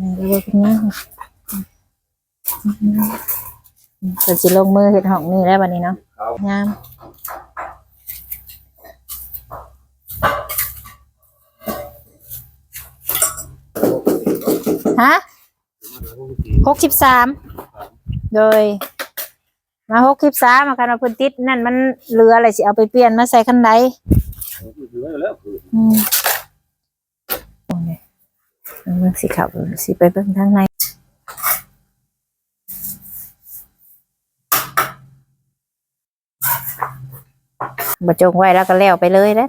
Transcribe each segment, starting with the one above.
นี่แล้วก็เป็นยังเพิ่นสิลงมือเฮ็ดห้องนี่แล้วบัดนี้เนาะครับงามฮะหกสิบสามโดย มาหกสิบสามมากันมาเพื้นติดนั่นมันเหลืออะไรสิเอาไปเปลี่ยนมาใส่คันใด เหลือแล้วคือ อืมโอ้ย เบิ่งสิขับสิไปเบิ่งทางในบจงไว้แล้วก็แล้วไปเลยนะ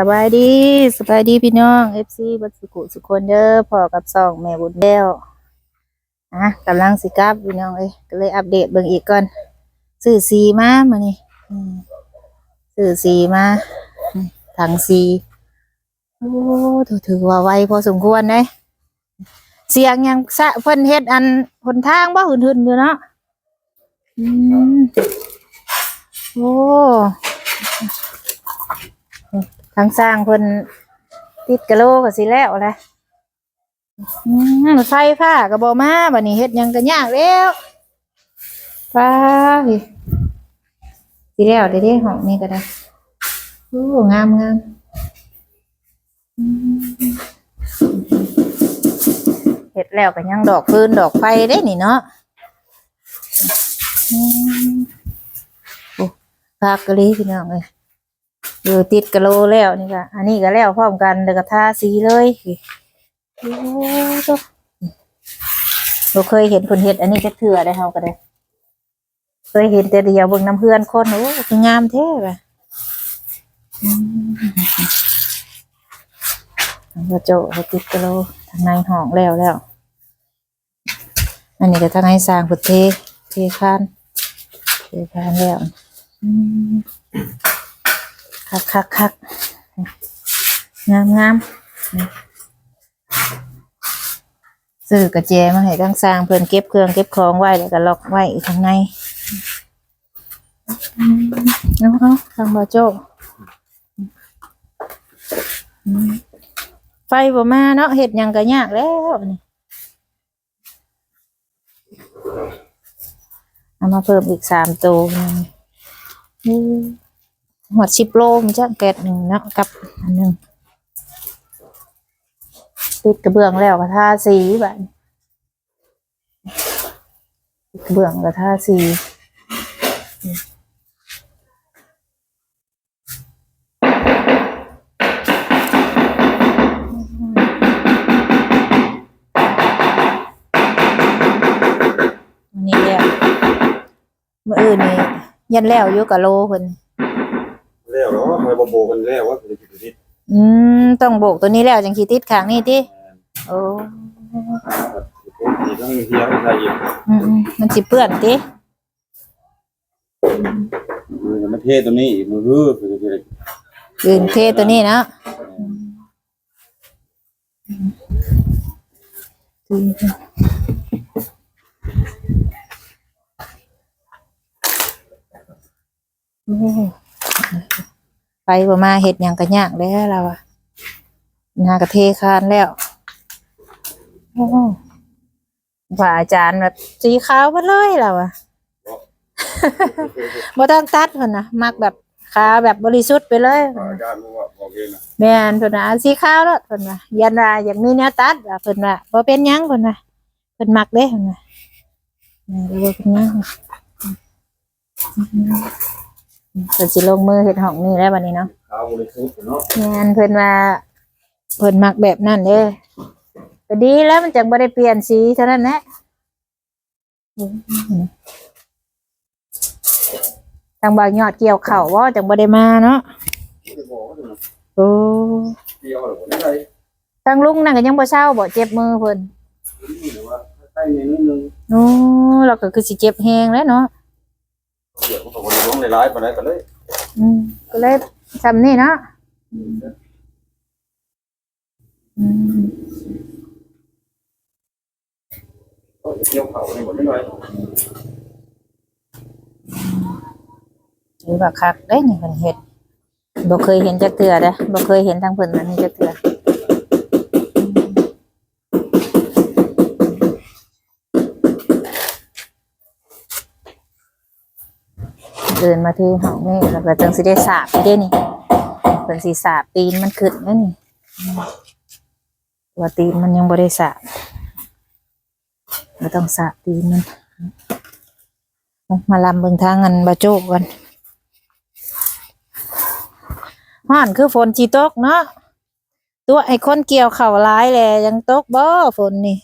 สบายดีสบายดีพี่น้องเอฟซีบัดสุกุสุคนเด้อพอกับสองแม่บุญแล้วอะกำลังสิกลับพี่น้องเอ้ยก็เลยอัปเดตเบิ่งอีกก่อนซื้อสีมามานี่อืมซื้อสีมาถังสีโอ้ถือถือว่าไวพอสมควรเลยเสียงยังสะเพิ่นเฮ็ดอันหนทางบ่หืนๆอยู่เนาะอืมโอ้ ทางสร้างเพิ่นติดกะโลก็สิแล้วแหละอืมไฟฟ้าก็บ่มาบัดนี้เฮ็ดหยังก็ยากแล้วฟ้าพี่สิแล้วเด้เด้ห้องนี้ก็ได้โอ้งามงามเฮ็ดแล้วก็ยังดอกฟืนดอกไฟเด้นี่เนาะอืมโอ้ภาคกะลีพี่น้องเอ้ย อยู่ติดกะโลแล้วนี่ก็อันนี้ก็แล้วพร้อมกันเดี๋ยวก็ทาสีเลยโอ้โหเราเคยเห็นคนเห็ดอันนี้จะเถื่อได้เฮาก็ได้ เคยเห็นแต่เดียวเบิ่งน้ำเพื่อนคนโอ้คืองามแท้ว่ะอืมก็โจเขาติดกะโลทางในห้องแล้วแล้ว อันนี้ก็ทางในสร้างพุทเทเทคานเทคานแล้วอืม คักคักคักงามงามซื้อกระเจมาให้ทั้งสร้างเพื่อนเก็บเครื่องเก็บของไว้แล้วก็ล็อกไว้อีกข้างในเอาเอาทางบาโจไฟบ่มาเนาะเห็ดยังก็ยากแล้วนี่เอามาเพิ่มอีกสามตัวอื หัวชิปโลมีจ้าแกดหนึ่งเนาะกับอันหนึ่งติดกระเบื้องแล้วก็ทาสีแบบติดกระเบื้องก็ทาสีนนี้แล้วเมื่ออื่นนี่ยันแล้วอยู่กับโลเพิ่น แล้วเนาะคอยบ่โบกันแล้วว่าเป็นจุดที่อืมต้องโบกตัวนี้แล้วจังขีติดข้างนี่ติโอ้ที่ต้องเฮียใส่อีกอืมอืมมันสิเปื้อนติมือมันเทตรงนี้อีกมือฮือคือคืออื่นเทตัวนี้เนาะโอ้ ไปบ่มาเฮ็ดหยังก็ยากแล้วเราอะนากระเทคานแล้วโอ้ว่าอาจารย์แบบสีขาวไปเลยเราอะบ่ต้องตัดเพิ่นนะมักแบบขาวแบบบริสุทธิ์ไปเลยอาจารย์บอกว่าบอกเองนะแม่นเพิ่นว่าเอาสีขาวแล้วเพิ่นว่ายันว่าอยากมีแนวตัดว่าเพิ่นว่าบ่เป็นหยังเพิ่นว่าเพิ่นมักเด้เพิ่นว่าแม่นบ่เป็นหยัง เพิ่นสิลงมือเฮ็ดห้องนี้แล้วบัดนี้เนาะขาวบริสุทธิ์เนาะแม่นเพิ่นว่าเพิ่นมักแบบนั้นเด้ก็ดีแล้วมันจังบ่ได้เปลี่ยนสีเท่านั้นแหละทางบางยอดเกี่ยวข้าวว่าจังบ่ได้มาเนาะไม่บอกว่าโอ้เดียวหรือว่าอะไรทางลุงนั่นก็ยังบ่เศร้าบ่เจ็บมือเพิ่นหรือว่าใต้ในนิดนึงโอ้เราก็คือสิเจ็บแฮงแล้วเนาะ เเดี๋ยวเขาบอกว่าลงในร้ายปานใดก็เลยอืมก็เลยทำนี่เนาะอืมก็เกี่ยวเขาในหมดเลยหรือว่าคักได้นี่เพิ่นเฮ็ดบ่เคยเห็นจักเทื่อเด้อบ่เคยเห็นทางเพิ่นอันนี้จักเทื่อ เดินมาที่ห้องนี่แล้วก็จังสิได้สาบไปเด้นี่เพิ่นสิสาบตีนมันขึ้นนี่ว่าตีนมันยังบ่ได้สาบก็ต้องสาบตีนมัน มาลำเบิงทางอันบาโจกกันฮ้อนคือฝนจีตกเนาะตัวไอ้คนเกี่ยวเข่าร้ายแหละยังตกบ่ฝนนี่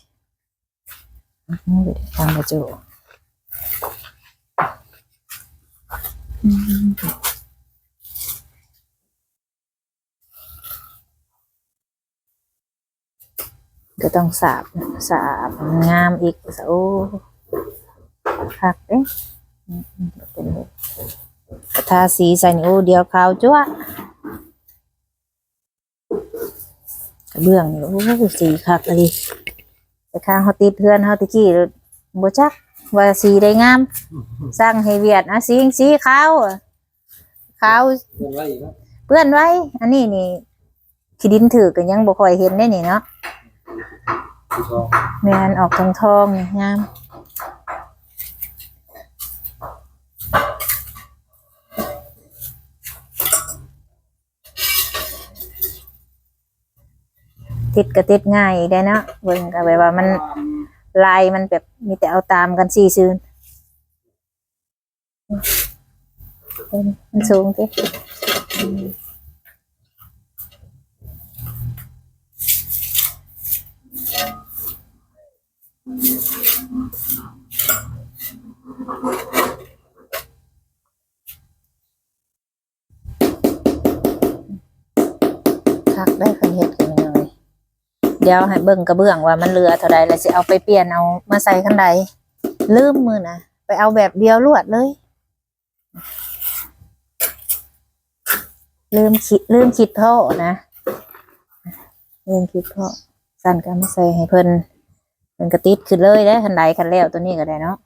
ทางบาโจกอืม ก็ต้องสาบสาบงามอีกโอ้คักเด้เป็นทาสีใส่นี่โอ้เดียวขาวจั๊วกระเบื้องนี่โอ้สีคักเลยแต่ข้างเขาติดเพื่อนเขาตะกี้บ่จัก ว่าสีได้งาม สร้างให้เวียดนะสีสีขาวอะขาวเงินไว้อีกครับเปื้อนไว้ อันนี้นี่ขี้ดินถือกันยังบ่ค่อยเห็นได้นี่เนาะผู้ชองแม่นออกทองทองๆนี่งามติดก็ติดง่ายได้เนาะเบิ่งก็แบบว่ามัน ลายมันแบบมีแต่เอาตามกันสี่ซื่นมันสูงสิคักได้คันเฮ็ดกันยังไง เดี๋ยวให้เบิ่งกระเบื้องว่ามันเหลือเท่าใดแล้วสิเอาไปเปลี่ยนเอามาใส่คันใดลืมมือนะไปเอาแบบเดียวรวดเลย ลืมคิดลืมคิดท่อนะลืมคิดท่อสั่นก็มาใส่ให้เพิ่นเพิ่นกระติดขึ้นเลยได้คันใดคันแล้วตัวนี้ก็ได้เนาะ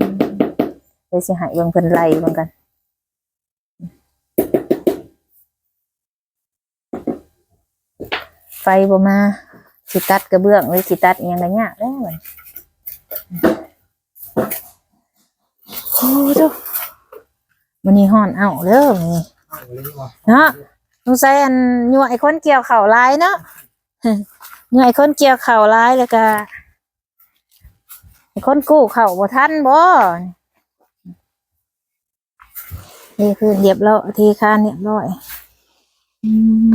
อืมเดี๋ยวสิห้เบิ่งเพิ่นไล่เบิ่งกัน ฟบ่มาสิตัดกระเบื้องหรือสิตัดอีหยังก็ยากแล้วมันโอ้ดูมันนี่ฮ้อนเอ้าเด้อมื้อนี้เนาะสงสัยอันยัวไอ้คนเกี่ยวเข่าลายเนาะยัวไอ้คนเกี่ยวเข่าลายแล้วก็ไอ้คนกู้เข่าบ่ทันบ่นี่คือเรียบร้อยทีคานเรียบร้อยอื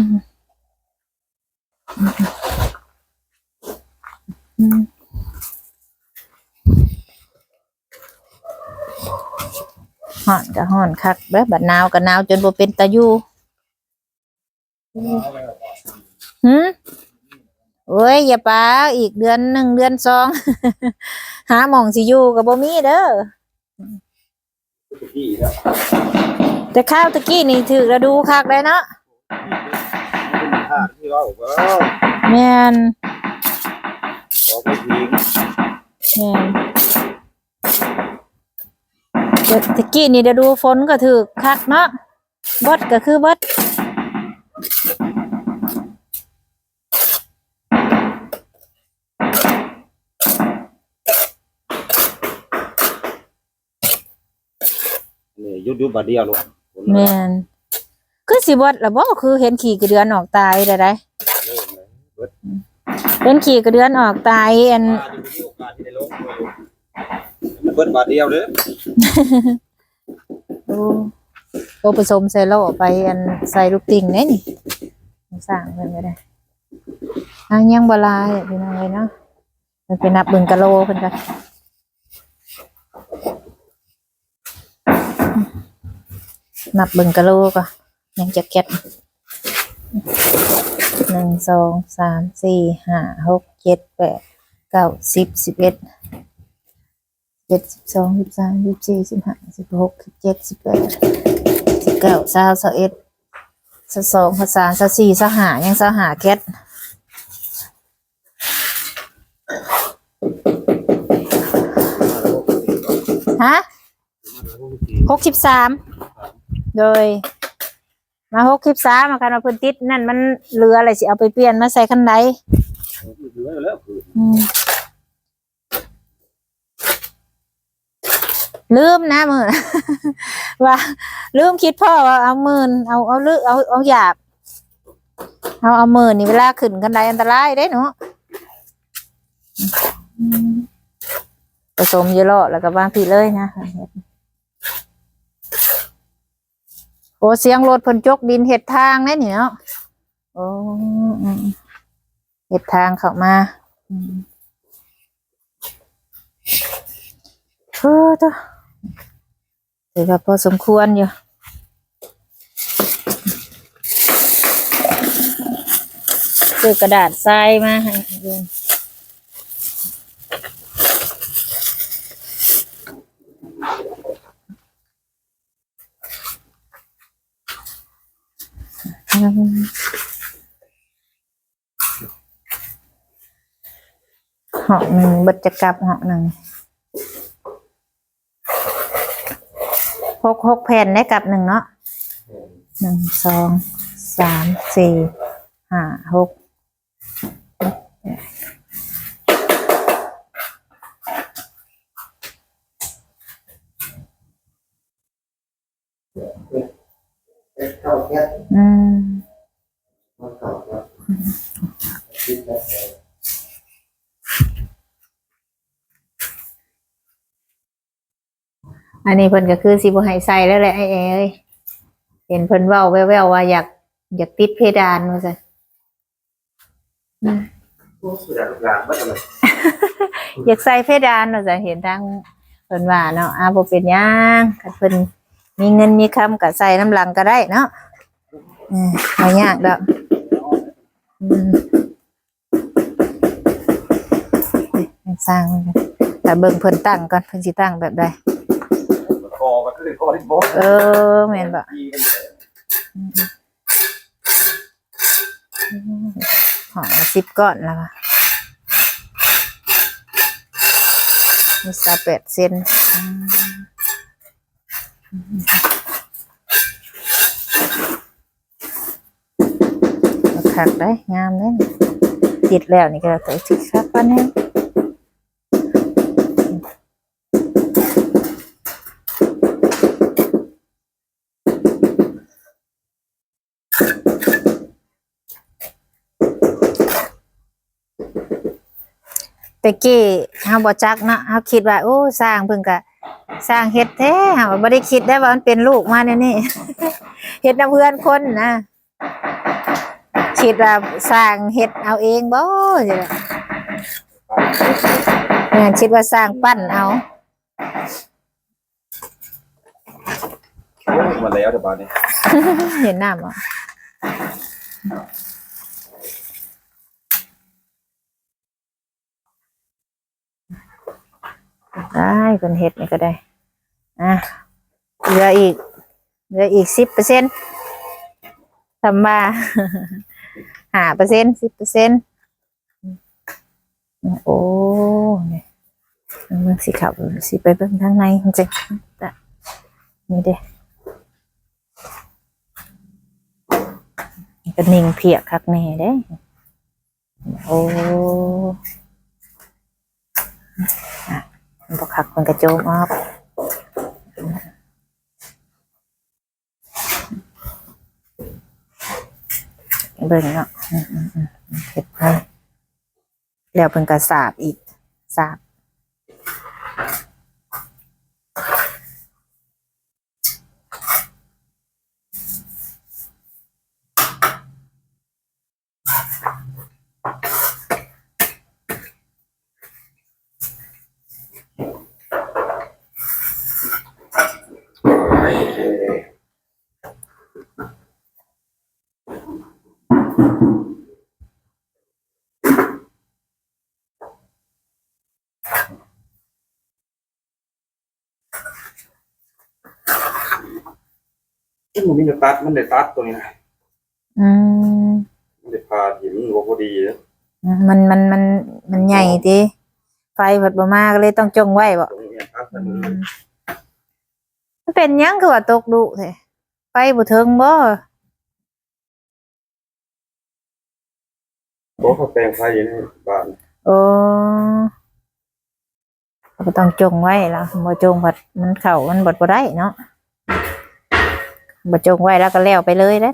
ม ห่อนก็ห่อนคักแบบบัดหนาวก็หนาวจนบ่เป็นตาอยู่หืมโอ้ย อย่าปาอีกเดือนหนึ่งเดือนสอง หาหมองสิอยู่ก็บ่มีเด้อแต่ข้าวตะกี้นี่ถือระดูคักเลยเนาะ ห้าที่เราก็แม่นบอกไปทิ้งแม่นแต่ตะกี้นี่ระดูฝนก็ถือคักเนาะบดก็คือบดนี่ยุดยุบบาดเดียวลูกแม่น คือสิบดละบ่คือเห็นขี่กระเดือนออกตายได้ไดเริ่มเลยเบิดเห็นขี่กระเดือนออกตายอันมาจะมีโอกาสที่ได้ลงมันเบิดบาดเดียวเด้อโอ้โอผสมใส่โลไปอันใส่ลูกติ่งเนี่ยนี่สร้างเพิ่นก็ได้ทางยังบ่ลายอะพี่น้องเอ้ยเนาะมันไปนับเบิ่งกะโลเพิ่นกันนับเบิ่งกะโลก็ ยังจะเก็ตหนึ่งสองสามสี่ห้าหกเจ็ดแปดเก้าสิบสิบเอ็ดเจ็ดสิบสองสิบสามสิบสี่สิบห้าสิบหกสิบเจ็ดสิบแปดสิบเก้าสาวสาวเอ็ดสาวสองสาวสามสาวสี่สาวห้ายังสาวห้าแคทฮะหกสิบสามโดย มาหกสิบสามมาคันมาเพื้นติดนั่นมันเหลืออะไรสิเอาไปเปลี่ยนมาใส่คันใดเหลือแล้วคืออืมลืมนะมือ ว่า ลืมคิดพ่อว่าเอาหมื่นเอาเอาลืเอาเอาหยาบ เอาเอาหมื่นนี่เวลาขึ้นกันไดอันตรายได้เนาะอืมผสมเยอะแล้วก็วางผิดเลยนะ โอ้เสียงรถเพิ่นจกดินเห็ดทางได้นี่เนาะโอ้เห็ดทางเข้ามาอืมเฮ้อตัวถือว่าพอสมควรอยู่ซื้อกระดาษทรายมาให้เรียน หาะหนึ่งบัดจะกลับหาะหนึ่งหกหกแผ่นได้กลับหนึ่งเนาะหนึ่งสองสามสี่ห้าหกเข้าแค่ม มาเข้าครับคิดแบบ อั นนี้เพิ่นก็คือสิบ่ให้ใส่แล้วแหละไอ้เอ้ยเห็นเพิ่นเว้าแว่วๆว่าอยากอยากติดเพดานว่าซั่นพวกสุดาลูกหลานบ่ทำไมอยากใส่เพดานว่าซั่นเห็นทางเพิ่นว่าเนาะอ่าบ่เป็นหยังคันเพิ่นมีเงินมีคำก็ใส่น้ำหลังก็ได้เนาะอืมบ่ยากดอกอืมให้สร้างแต่เบิ่งเพิ่นตั้งก่อนเพิ่นสิตั้งแบบใดคอมันก็ เลยคอเออแม่นบ่ห่อสิบก้อนแล้วค่ะมีสาแปดเซนคักได้ งามเลยติดแล้วนี่ก็ตัวสิคักปันแห้ง แต่กี้เฮาบ่จักเนาะเฮาคิดว่าโอ้สร้างเพิ่นก็สร้างเฮ็ดแท้เฮาบ่ได้คิดได้ว่ามันเป็นลูกมาแน่นี่เฮ็ดนํเพื่อนคนนะคิดว่าสร้างเฮ็ดเอาเองบ่จังได๋แม่นคิดว่าสร้างปั้นเอามาแล้วเดี๋ยวบาดนี้เห็นน้ำบ่ ได้เพิ่นเฮ็ดนี่ก็ได้อะเหลืออีกเหลืออีก10%เปอร์เซ็นต์ทำมา5%เปอร์เซ็นต์10%โอ้เนี่ยเบิ่งสิครับสิไปเบิ่งทางในจริงแต่นี่เด้ก็นิ่งเพียกคักแน่เด้ โอ้ บอกขักคนกระโจมออกเบิ่งเนาะเก็ดไว้แล้วเพิ่งกระสาบอีกสาบ ซึ่งมันมีแต่ตัด มันได้ตัดตัวนี้นะอืมมันได้พาหินบ่พอดีนะมันมันมันมันใหญ่ติไฟเปิดบ่มาก็เลยต้องจงไว้บ่ตรงนี้ตัดอืมันมมันเป็นหยังคือว่าตกดุแท้ไฟบ่ถึงบ่บ่เขาแปลงไฟอยู่ในบ้านโอ้ก็ต้องจงไว้แล้วบ่จงบัดมันเข้ามันบดบ่ได้เนาะ บ่จงไว้แล้วก็แล้วไปเลยเด้อ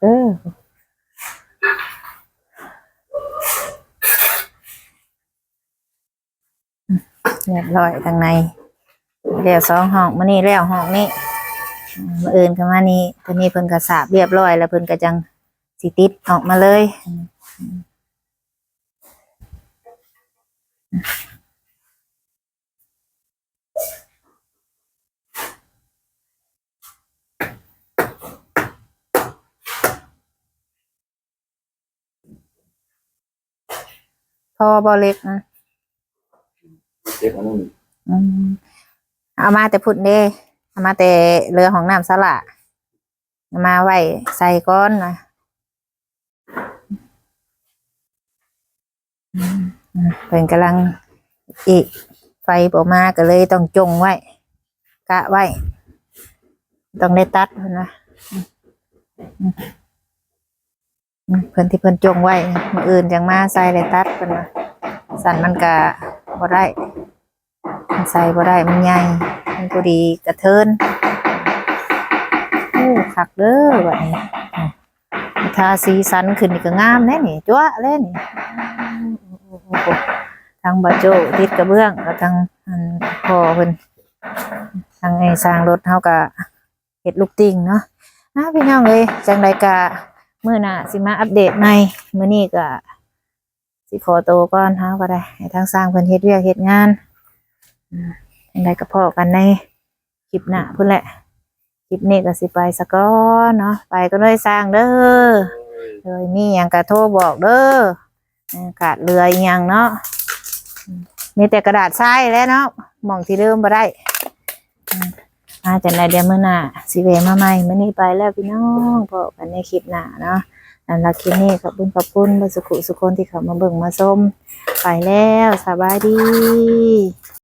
เออเรียบร้อยทางในแล้วสองห้องมานี่แล้วห้องนี้ อืมมาอื่นกันมานี่ตัวนี้เพิ่นก็สาบเรียบร้อย แล้วเพิ่นก็จังสิติดออกมาเลยพอบ่เล็กนะเจ็บอันนั้นอืมเอามาแต่พุ่นเด้เอา มาแต่เรือของน้ำสละมาไว้ใส่ก้อนนะอืมอืมเพิ่นกำลังอีกไฟออมาก็เลยต้องจงไว้ กะไว้ ต้องได้ตัดนะอืมอืมอืมเพิ่นที่เพิ่นจงไว้มืออื่นจังมาใส่ได้ตัดเพิ่นนะสั่นมันกะบ่ได้ใส่บ่ได้มันใหญ่ มันพอดีกระเทินโอ้คักเด้อแบัดนี้ทาสีสันขึ้นนี่ก็งามแน่นี่จั๊วเลยนี่ทางบาโจติดกระเบื้องก็ทางพ่อเพิ่นทางไอ้สร้างรถเฮาก็เฮ็ดลูกติ่งเนาะอะพี่น้องเอ้ยจังไดก็มื้อหน้าสิมาอัปเดตใหม่มื้อนี้ก็สิขอโตก่อนเฮาก็ได้ให้ทางสร้างเพิ่นเฮ็ดเวียกเฮ็ดงาน ยังไงก็พอกันในคลิปหน้าพุ่นแหละ คลิปนี้ก็สิไปสะก้อนเนาะ ไปก็เลยสร้างเด้อเลยมีอย่างกระโทรบอกเด้อเออขาดเรืออย่างเนาะ มีแต่กระดาษทรายแล้วเนาะมองที่เริ่มมาได้มาจากไหนเดี๋ยวมื้อหน้าสิเวมาใหม่มื้อนี้ไปแล้วพี่น้องพอกันในคลิปหน้าเนาะอันละคลิปนี้ขอบคุณขอบคุณบรสุขุสุคนที่เขามาเบิ่งมาชมไปแล้วสบายดี